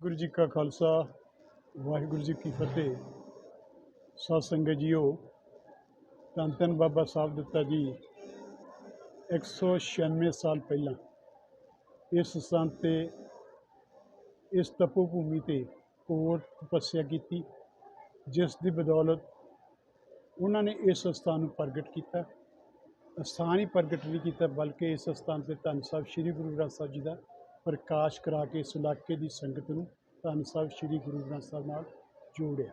ਗੁਰੂ ਜੀ ਕਾ ਖਾਲਸਾ, ਵਾਹਿਗੁਰੂ ਜੀ ਕੀ ਫਤਿਹ। ਸਾਧ ਸੰਗਤ ਜੀਓ, ਧੰਨ ਧੰਨ ਬਾਬਾ ਸਾਹਿਬ ਦਿੱਤਾ ਜੀ 196 ਸਾਲ ਪਹਿਲਾਂ ਇਸ ਸਥਾਨ ਤੇ ਇਸ ਤਪੋ ਭੂਮੀ ਤੇ ਕੋਟ ਤਪੱਸਿਆ ਕੀਤੀ, ਜਿਸ ਦੀ ਬਦੌਲਤ ਉਹਨਾਂ ਨੇ ਇਸ ਸਥਾਨ ਨੂੰ ਪ੍ਰਗਟ ਕੀਤਾ। ਸਥਾਨ ਹੀ ਪ੍ਰਗਟ ਨਹੀਂ ਕੀਤਾ, ਬਲਕਿ ਇਸ ਸਥਾਨ ਤੇ ਧੰਨ ਸਾਹਿਬ ਸ੍ਰੀ ਗੁਰੂ ਗ੍ਰੰਥ ਸਾਹਿਬ ਜੀ ਦਾ ਪ੍ਰਕਾਸ਼ ਕਰਾ ਕੇ ਇਸ ਇਲਾਕੇ ਦੀ ਸੰਗਤ ਨੂੰ ਧੰਨ ਸਾਹਿਬ ਸ੍ਰੀ ਗੁਰੂ ਗ੍ਰੰਥ ਸਾਹਿਬ ਨਾਲ ਜੋੜਿਆ।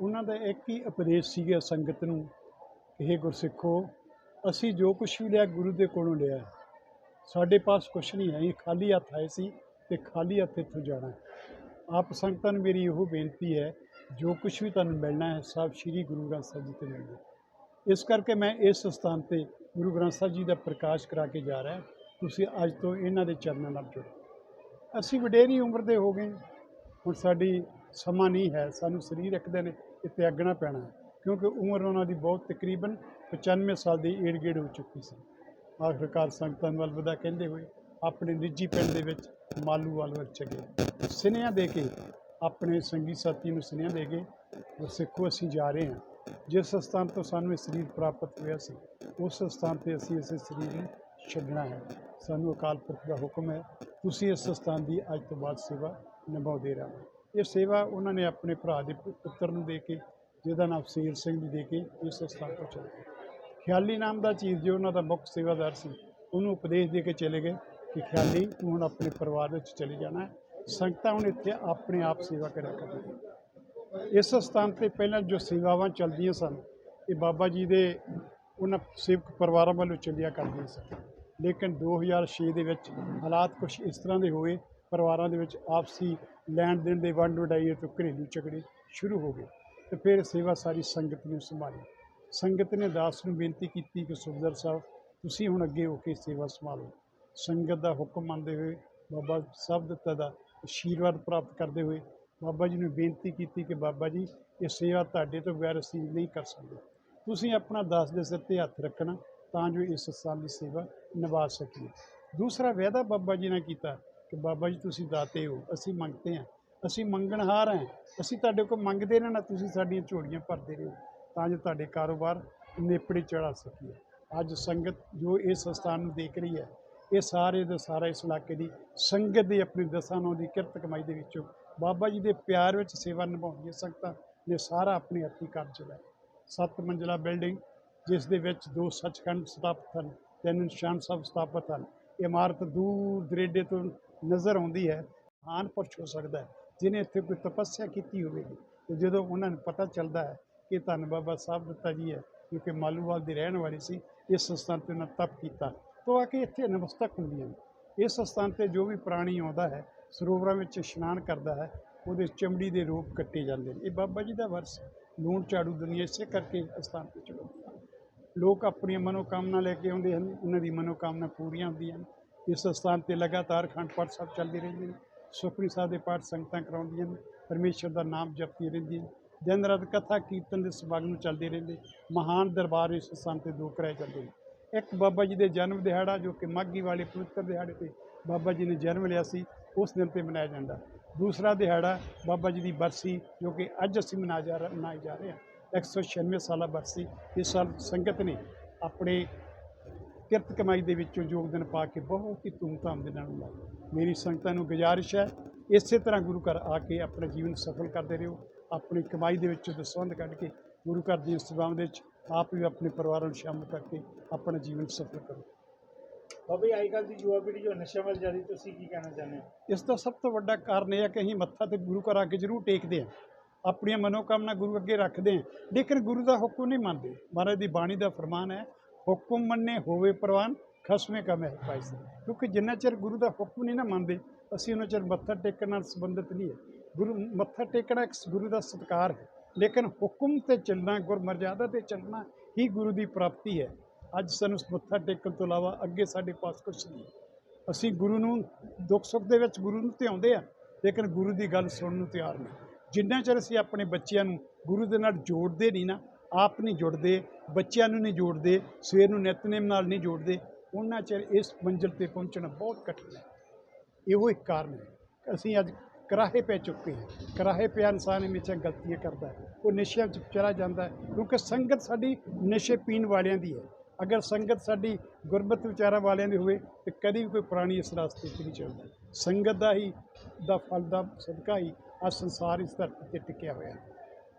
ਉਹਨਾਂ ਦਾ ਇੱਕ ਹੀ ਉਪਦੇਸ਼ ਸੀਗਾ ਸੰਗਤ ਨੂੰ ਕਿ ਇਹ ਗੁਰਸਿੱਖੋ, ਅਸੀਂ ਜੋ ਕੁਝ ਵੀ ਲਿਆ ਗੁਰੂ ਦੇ ਕੋਲੋਂ ਲਿਆ ਸਾਡੇ ਪਾਸ ਕੁਝ ਨਹੀਂ ਹੈ ਇਹ ਖਾਲੀ ਹੱਥ ਆਏ ਸੀ ਤੇ ਖਾਲੀ ਹੱਥ ਇੱਥੋਂ ਜਾਣਾ ਆਪ ਸੰਗਤਾਂ ਨੂੰ ਮੇਰੀ ਇਹੋ ਬੇਨਤੀ ਹੈ, ਜੋ ਕੁਝ ਵੀ ਤੁਹਾਨੂੰ ਮਿਲਣਾ ਹੈ, ਸਭ ਸ੍ਰੀ ਗੁਰੂ ਗ੍ਰੰਥ ਸਾਹਿਬ ਜੀ ਤੇ ਮਿਲਣਾ ਇਸ ਕਰਕੇ ਮੈਂ ਇਸ ਸਥਾਨ ਤੇ ਗੁਰੂ ਗ੍ਰੰਥ ਸਾਹਿਬ ਜੀ ਦਾ ਪ੍ਰਕਾਸ਼ ਕਰਾ ਕੇ ਜਾ ਰਿਹਾ ਤੁਸੀਂ ਅੱਜ ਤੋਂ ਇਹਨਾਂ ਦੇ ਚਰਨਾਂ ਨਾਲ ਜੁੜੋ। ਅਸੀਂ ਵਡੇਰੀ ਉਮਰ ਦੇ ਹੋ ਗਏ। ਹੁਣ ਸਾਡੀ ਸਮਾਂ ਨਹੀਂ ਹੈ। ਸਾਨੂੰ ਸਰੀਰ ਇੱਕ ਨੇ ਇਹ ਤਿਆਗਣਾ ਪੈਣਾ ਕਿਉਂਕਿ ਉਮਰ ਉਹਨਾਂ ਦੀ ਬਹੁਤ ਤਕਰੀਬਨ 95 ਸਾਲ ਦੀ ਏੜ ਗੇੜ ਹੋ ਚੁੱਕੀ ਸੀ। ਆਖਰਕਾਰ ਸੰਗਤਾਂ ਨੂੰ ਵਧਾ ਕਹਿੰਦੇ ਹੋਏ, ਆਪਣੇ ਨਿੱਜੀ ਪਿੰਡ ਦੇ ਵਿੱਚ ਮਾਲੂ ਵੱਲ ਚਲੇ ਸੁਨੇਹਾ ਦੇ ਕੇ ਆਪਣੇ ਸੰਗੀ ਸਾਥੀ ਨੂੰ ਸੁਨੇਹਾ ਦੇ ਕੇ ਸਿੱਖੋ ਅਸੀਂ ਜਾ ਰਹੇ ਹਾਂ। ਜਿਸ ਸਥਾਨ ਤੋਂ ਸਾਨੂੰ ਇਹ ਸਰੀਰ ਪ੍ਰਾਪਤ ਹੋਇਆ ਸੀ, ਉਸ ਸਥਾਨ ਤੇ ਅਸੀਂ ਇਸ ਸਰੀਰ ਨੂੰ ਛੱਡਣਾ ਹੈ। ਸਾਨੂੰ ਅਕਾਲ ਪੁਰਖ ਦਾ ਹੁਕਮ ਹੈ। ਤੁਸੀਂ ਇਸ ਸਥਾਨ ਦੀ ਅੱਜ ਤੋਂ ਬਾਅਦ ਸੇਵਾ ਨਿਭਾਉਂਦੇ ਰਹੋ। ਇਹ ਸੇਵਾ ਉਹਨਾਂ ਨੇ ਆਪਣੇ ਭਰਾ ਦੇ ਪੁੱਤਰ ਨੂੰ ਦੇ ਕੇ, ਜਿਹਦਾ ਨਾਮ ਸ਼ੇਰ ਸਿੰਘ ਜੀ ਦੇ ਕੇ ਇਸ ਸਥਾਨ ਤੋਂ ਚਲੇ ਗਏ। ਖਿਆਲੀ ਨਾਮ ਦਾ ਚੀਜ਼ ਜੋ ਉਹਨਾਂ ਦਾ ਮੁੱਖ ਸੇਵਾਦਾਰ ਸੀ, ਉਹਨੂੰ ਉਪਦੇਸ਼ ਦੇ ਕੇ ਚਲੇ ਗਏ ਕਿ ਖਿਆਲੀ, ਤੂੰ ਹੁਣ ਆਪਣੇ ਪਰਿਵਾਰ ਵਿੱਚ ਚਲੇ ਜਾਣਾ ਸੰਗਤਾਂ ਹੁਣ ਇੱਥੇ ਆਪਣੇ ਆਪ ਸੇਵਾ ਕਰਿਆ ਕਰਨਗੀਆਂ। ਇਸ ਸਥਾਨ ਤੇ ਪਹਿਲਾਂ ਜੋ ਸੇਵਾਵਾਂ ਚੱਲਦੀਆਂ ਸਨ, ਇਹ ਬਾਬਾ ਜੀ ਦੇ ਉਹਨਾਂ ਸੇਵਕ ਪਰਿਵਾਰਾਂ ਵੱਲੋਂ ਚੱਲਿਆ ਕਰਦੀਆਂ ਸਨ। ਲੇਕਿਨ 2006 ਦੇ ਵਿੱਚ ਹਾਲਾਤ ਕੁਝ ਇਸ ਤਰ੍ਹਾਂ ਦੇ ਹੋਏ, ਪਰਿਵਾਰਾਂ ਦੇ ਵਿੱਚ ਆਪਸੀ ਲੈਣ ਦੇਣ ਦੇ ਵੰਡ ਵਡਾਈਏ ਤੋਂ ਘਰੇਲੂ ਝਗੜੇ ਸ਼ੁਰੂ ਹੋ ਗਏ ਤੇ ਫਿਰ ਸੇਵਾ ਸਾਰੀ ਸੰਗਤ ਨੇ ਸੰਭਾਲੀ। ਸੰਗਤ ਨੇ ਦਾਸ ਨੂੰ ਬੇਨਤੀ ਕੀਤੀ ਕਿ ਸੁਖਦਰ ਸਾਹਿਬ, ਤੁਸੀਂ ਹੁਣ ਅੱਗੇ ਹੋ ਕੇ ਸੇਵਾ ਸੰਭਾਲੋ। ਸੰਗਤ ਦਾ ਹੁਕਮ ਮੰਨਦੇ ਹੋਏ ਬਾਬਾ ਸਾਹਿਬ ਦਿੱਤਾ ਦਾ ਆਸ਼ੀਰਵਾਦ ਪ੍ਰਾਪਤ ਕਰਦੇ ਹੋਏ ਬਾਬਾ ਜੀ ਨੂੰ ਬੇਨਤੀ ਕੀਤੀ ਕਿ ਬਾਬਾ ਜੀ, ਇਹ ਸੇਵਾ ਤੁਹਾਡੇ ਤੋਂ ਬਗੈਰ ਅਸੀਂ ਨਹੀਂ ਕਰ ਸਕਦੇ। ਤੁਸੀਂ ਆਪਣਾ ਦਾਸ ਦੇ ਸਿਰ ਤੇ ਹੱਥ ਰੱਖਣਾ ਤਾਂ ਜੋ ਇਸ ਸਾਲ ਦੀ ਸੇਵਾ ਨਿਭਾ ਸਕੀਏ। ਦੂਸਰਾ ਵਾਅਦਾ ਬਾਬਾ ਜੀ ਨੇ ਕੀਤਾ ਕਿ ਬਾਬਾ ਜੀ ਤੁਸੀਂ ਦਾਤੇ ਹੋ, ਅਸੀਂ ਮੰਗਤੇ ਹਾਂ, ਅਸੀਂ ਮੰਗਣਹਾਰ ਹਾਂ, ਅਸੀਂ ਤੁਹਾਡੇ ਕੋਲ ਮੰਗਦੇ ਰਹਿਣਾ ਤੁਸੀਂ ਸਾਡੀਆਂ ਝੋਲੀਆਂ ਭਰਦੇ ਰਹੋ, ਤਾਂ ਜੋ ਤੁਹਾਡੇ ਕਾਰੋਬਾਰ ਨੇਪੜੇ ਚੜਾ ਸਕੀਏ। ਅੱਜ ਸੰਗਤ ਜੋ ਇਸ ਸਥਾਨ ਨੂੰ ਦੇਖ ਰਹੀ ਹੈ, ਇਹ ਸਾਰੇ ਦਾ ਸਾਰਾ ਇਸ ਇਲਾਕੇ ਦੀ ਸੰਗਤ ਦੀ ਆਪਣੀ ਦਸਾਂ ਨੌ ਦੀ ਕਿਰਤ ਕਮਾਈ ਦੇ ਵਿੱਚੋਂ ਬਾਬਾ ਜੀ ਦੇ ਪਿਆਰ ਵਿੱਚ ਸੇਵਾ ਨਿਭਾਉਂਦੀਆਂ ਸੰਗਤਾਂ ਨੇ ਸਾਰਾ ਆਪਣੇ ਹੱਥੀਂ ਕਰ ਚਲਾ ਸੱਤ ਮੰਜ਼ਲਾ ਬਿਲਡਿੰਗ ਜਿਸ ਦੇ ਵਿੱਚ ਦੋ ਸੱਚਖੰਡ ਸਥਾਪਿਤ ਹਨ, ਤਿੰਨ ਨਿਸ਼ਾਨ ਸਾਹਿਬ ਸਥਾਪਿਤ ਹਨ। ਇਮਾਰਤ ਦੂਰ ਦਰੇਡੇ ਤੋਂ ਨਜ਼ਰ ਆਉਂਦੀ ਹੈ ਆਨ ਪੁਰਸ਼ ਹੋ ਸਕਦਾ ਹੈ, ਜਿਨੇ ਇੱਥੇ ਕੋਈ ਤਪੱਸਿਆ ਕੀਤੀ ਹੋਵੇਗੀ। ਤੇ ਜਦੋਂ ਉਹਨਾਂ ਨੂੰ ਪਤਾ ਚੱਲਦਾ ਹੈ ਕਿ ਧੰਨ ਬਾਬਾ ਸਾਹਿਬ ਦਿੱਤਾ ਜੀ ਹੈ, ਕਿਉਂਕਿ ਮਾਲੂਵਾਲ ਦੇ ਰਹਿਣ ਵਾਲੇ ਸੀ, ਇਸ ਸਥਾਨ ਤੇ ਉਹਨਾਂ ਤਪ ਕੀਤਾ। ਤੋਂ ਆ ਕੇ ਇੱਥੇ ਨਮਸਤਕ ਹੁੰਦੀਆਂ ਨੇ। ਇਸ ਸਥਾਨ ਤੇ ਜੋ ਵੀ ਪ੍ਰਾਣੀ ਆਉਂਦਾ ਹੈ, ਸਰੋਵਰਾਂ ਵਿੱਚ ਇਸ਼ਨਾਨ ਕਰਦਾ ਹੈ, ਉਹਦੇ ਚਮੜੀ ਦੇ ਰੂਪ ਕੱਟੇ ਜਾਂਦੇ ਨੇ। ਇਹ ਬਾਬਾ ਜੀ ਦਾ ਵਰਸ ਲੂਣ ਝਾੜੂ ਦੁਨੀਆ ਇਸੇ ਕਰਕੇ ਅਸਥਾਨ ਤੇ ਚੜਾਉਂਦੇ ਲੋਕ ਆਪਣੀਆਂ ਮਨੋਕਾਮਨਾ ਲੈ ਕੇ ਆਉਂਦੇ ਹਨ, ਉਹਨਾਂ ਦੀ ਮਨੋਕਾਮਨਾ ਪੂਰੀਆਂ ਹੁੰਦੀਆਂ ਹਨ। ਇਸ ਸਥਾਨ ਤੇ ਲਗਾਤਾਰ ਅਖੰਡ ਪਾਠ ਸਾਹਿਬ ਚੱਲਦੇ ਰਹਿੰਦੇ ਨੇ। ਸੁਖਮਨੀ ਸਾਹਿਬ ਦੇ ਪਾਠ ਸੰਗਤਾਂ ਕਰਾਉਂਦੀਆਂ ਨੇ ਪਰਮੇਸ਼ਰ ਦਾ ਨਾਮ ਜਪਦੀ ਰਹਿੰਦੀਆਂ ਦਿਨ ਰਾਤ ਕਥਾ ਕੀਰਤਨ ਦੇ ਸਮਾਗਮ ਚੱਲਦੇ ਰਹਿੰਦੇ, ਮਹਾਨ ਦਰਬਾਰ ਇਸ ਸਥਾਨ ਤੇ ਦੋ ਕਰਾਏ ਜਾਂਦੇ ਨੇ। ਇੱਕ ਬਾਬਾ ਜੀ ਦੇ ਜਨਮ ਦਿਹਾੜਾ ਜੋ ਕਿ ਮਾਘੀ ਵਾਲੇ ਪਵਿੱਤਰ ਦਿਹਾੜੇ ਤੇ ਬਾਬਾ ਜੀ ਨੇ ਜਨਮ ਲਿਆ ਸੀ, ਉਸ ਦਿਨ ਤੇ ਮਨਾਇਆ ਜਾਂਦਾ। ਦੂਸਰਾ ਦਿਹਾੜਾ ਬਾਬਾ ਜੀ ਦੀ ਬਰਸੀ ਜੋ ਕਿ ਅੱਜ ਅਸੀਂ ਮਨਾ ਜਾ ਰਹੇ ਮਨਾਈ ਜਾ ਰਹੇ ਹਾਂ। 196 ਸਾਲਾ ਬਰਸੀ ਇਸ ਸਾਲ ਸੰਗਤ ਨੇ ਆਪਣੇ ਕਿਰਤ ਕਮਾਈ ਦੇ ਵਿੱਚੋਂ ਯੋਗਦਾਨ ਪਾ ਕੇ ਬਹੁਤ ਹੀ ਧੂਮਧਾਮ ਦੇ ਨਾਲ ਮਨਾਇਆ। ਮੇਰੀ ਸੰਗਤਾਂ ਨੂੰ ਗੁਜ਼ਾਰਿਸ਼ ਹੈ ਇਸੇ ਤਰ੍ਹਾਂ ਗੁਰੂ ਘਰ ਆ ਕੇ ਆਪਣਾ ਜੀਵਨ ਸਫਲ ਕਰਦੇ ਰਹੋ ਆਪਣੀ ਕਮਾਈ ਦੇ ਵਿੱਚੋਂ ਦਸਵੰਧ ਕੱਢ ਕੇ ਗੁਰੂ ਘਰ ਦੀਆਂ ਸੇਵਾਵਾਂ ਦੇ ਵਿੱਚ ਆਪ ਵੀ ਆਪਣੇ ਪਰਿਵਾਰਾਂ ਨੂੰ ਸ਼ਾਮਲ ਕਰਕੇ ਆਪਣਾ ਜੀਵਨ ਸਫਲ ਕਰੋ। ਬਾਬੇ ਅੱਜ ਕੱਲ੍ਹ ਦੀ ਯੁਵਾ ਪੀੜ੍ਹੀ ਜੋ ਨਸ਼ਿਆਂ ਵੱਲ ਜਾ ਰਹੀ ਤੁਸੀਂ ਕੀ ਕਹਿਣਾ ਚਾਹੁੰਦੇ ਹੋ? ਇਸ ਦਾ ਸਭ ਤੋਂ ਵੱਡਾ ਕਾਰਨ ਇਹ ਹੈ ਕਿ ਅਸੀਂ ਮੱਥਾ ਤੇ ਗੁਰੂ ਘਰ ਆ ਕੇ ਜ਼ਰੂਰ ਟੇਕਦੇ ਹਾਂ। ਆਪਣੀਆਂ ਮਨੋਕਾਮਨਾ ਗੁਰੂ ਅੱਗੇ ਰੱਖਦੇ ਹਾਂ। ਲੇਕਿਨ ਗੁਰੂ ਦਾ ਹੁਕਮ ਨਹੀਂ ਮੰਨਦੇ। ਮਹਾਰਾਜ ਦੀ ਬਾਣੀ ਦਾ ਫਰਮਾਨ ਹੈ, ਹੁਕਮ ਮੰਨੇ ਹੋਵੇ ਪ੍ਰਵਾਨ, ਖਸਮੇ ਕਾ ਮਹਿ ਪਾਈਸ ਕਿਉਂਕਿ ਜਿੰਨਾ ਚਿਰ ਗੁਰੂ ਦਾ ਹੁਕਮ ਨਹੀਂ ਨਾ ਮੰਨਦੇ, ਅਸੀਂ ਉਹਨਾਂ ਚਿਰ ਮੱਥਾ ਟੇਕਣ ਨਾਲ ਸੰਬੰਧਿਤ ਨਹੀਂ ਹੈ। ਗੁਰੂ ਮੱਥਾ ਟੇਕਣਾ ਇੱਕ ਗੁਰੂ ਦਾ ਸਤਿਕਾਰ ਹੈ। ਲੇਕਿਨ ਹੁਕਮ ਤੇ ਚੱਲਣਾ ਗੁਰ ਮਰਜ਼ਾਦਾ ਤੇ ਚੱਲਣਾ ਹੀ ਗੁਰੂ ਦੀ ਪ੍ਰਾਪਤੀ ਹੈ। ਅੱਜ ਸਾਨੂੰ ਮੱਥਾ ਟੇਕਣ ਤੋਂ ਇਲਾਵਾ ਅੱਗੇ ਸਾਡੇ ਪਾਸ ਕੁਝ ਨਹੀਂ ਅਸੀਂ ਗੁਰੂ ਨੂੰ ਦੁੱਖ ਸੁੱਖ ਦੇ ਵਿੱਚ ਗੁਰੂ ਨੂੰ ਧਿਆਉਂਦੇ ਆ ਲੇਕਿਨ ਗੁਰੂ ਦੀ ਗੱਲ ਸੁਣਨ ਨੂੰ ਤਿਆਰ ਨਹੀਂ। ਜਿੰਨਾ ਚਿਰ ਅਸੀਂ ਆਪਣੇ ਬੱਚਿਆਂ ਨੂੰ ਗੁਰੂ ਦੇ ਨਾਲ ਜੋੜਦੇ ਨਹੀਂ ਨਾ, ਆਪ ਨਹੀਂ ਜੁੜਦੇ, ਬੱਚਿਆਂ ਨੂੰ ਨਹੀਂ ਜੋੜਦੇ, ਸਵੇਰ ਨੂੰ ਨਿਤਨੇਮ ਨਾਲ ਨਹੀਂ ਜੋੜਦੇ, ਉਹਨਾਂ ਚਿਰ ਇਸ ਮੰਜ਼ਿਲ ਤੇ ਪਹੁੰਚਣਾ ਬਹੁਤ ਕਠਿਨ ਹੈ। ਇਹੋ ਇੱਕ ਕਾਰਨ ਹੈ। ਅਸੀਂ ਅੱਜ ਕਰਾਹੇ ਪੈ ਚੁੱਕੇ ਹਾਂ। ਕਰਾਹੇ ਪਿਆ ਇਨਸਾਨ ਹਮੇਸ਼ਾ ਗਲਤੀਆਂ ਕਰਦਾ ਹੈ। ਉਹ ਨਸ਼ਿਆਂ 'ਚ ਚਲਾ ਜਾਂਦਾ ਹੈ, ਕਿਉਂਕਿ ਸੰਗਤ ਸਾਡੀ ਨਸ਼ੇ ਪੀਣ ਵਾਲਿਆਂ ਦੀ ਹੈ। ਅਗਰ ਸੰਗਤ ਸਾਡੀ ਗੁਰਬਤ ਵਿਚਾਰਾਂ ਵਾਲਿਆਂ ਦੀ ਹੋਵੇ, ਤੇ ਕਦੀ ਵੀ ਕੋਈ ਪੁਰਾਣੀ ਇਸ ਰਸਤੇ 'ਤੇ ਨਹੀਂ ਚੱਲਦਾ। ਸੰਗਤ ਦਾ ਹੀ, ਦਾ ਫਲ, ਦਾ ਸਦਕਾ ਹੀ ਆ ਸੰਸਾਰ ਇਸ ਧਰਤੀ ਤੇ ਟਿਕਿਆ ਹੋਇਆ।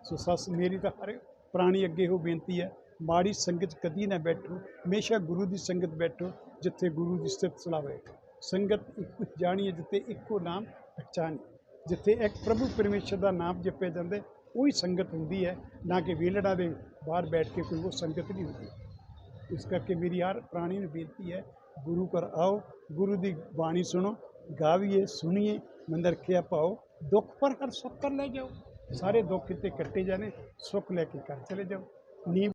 ਸੋ ਸੱਸ, ਮੇਰੀ ਤਾਂ ਹਰ ਪ੍ਰਾਣੀ ਅੱਗੇ ਉਹ ਬੇਨਤੀ ਹੈ, ਮਾੜੀ ਸੰਗਤ ਕਦੀ ਨਾ ਬੈਠੋ, ਹਮੇਸ਼ਾ ਗੁਰੂ ਦੀ ਸੰਗਤ ਬੈਠੋ, ਜਿੱਥੇ ਗੁਰੂ ਦੀ ਸਿਫਤ ਸਲਾਹ ਹੋਵੇ ਸੰਗਤ ਇੱਕ ਜਾਣੀ ਹੈ ਜਿੱਥੇ ਇੱਕੋ ਨਾਮ ਪਛਾਣ। ਜਿੱਥੇ ਇੱਕ ਪ੍ਰਭੂ ਪਰਮੇਸ਼ਰ ਦਾ ਨਾਮ ਜਪਿਆ ਜਾਂਦਾ ਉਹੀ ਸੰਗਤ ਹੁੰਦੀ ਹੈ, ਨਾ ਕਿ ਵੇਲੜਾ ਦੇ ਬਾਹਰ ਬੈਠ ਕੇ ਕੋਈ ਉਹ ਸੰਗਤ ਨਹੀਂ ਹੁੰਦੀ। ਇਸ ਕਰਕੇ ਮੇਰੀ ਹਰ ਪ੍ਰਾਣੀ ਨੂੰ ਬੇਨਤੀ ਹੈ, ਗੁਰੂ ਘਰ ਆਓ, ਗੁਰੂ ਦੀ ਬਾਣੀ ਸੁਣੋ, ਗਾਵੀਏ, ਸੁਣੀਏ, ਮੰਦਰ ਰੱਖਿਆ ਪਾਓ। ਦੁੱਖ ਪਰ ਕਰ ਸੁੱਖ ਕਰ ਲੈ ਜਾਓ। ਸਾਰੇ ਦੁੱਖ ਕਿਤੇ ਕੱਟੇ ਜਾਣੇ, ਸੁੱਖ ਲੈ ਕੇ ਘਰ ਚਲੇ ਜਾਓ। ਨੀਂਦ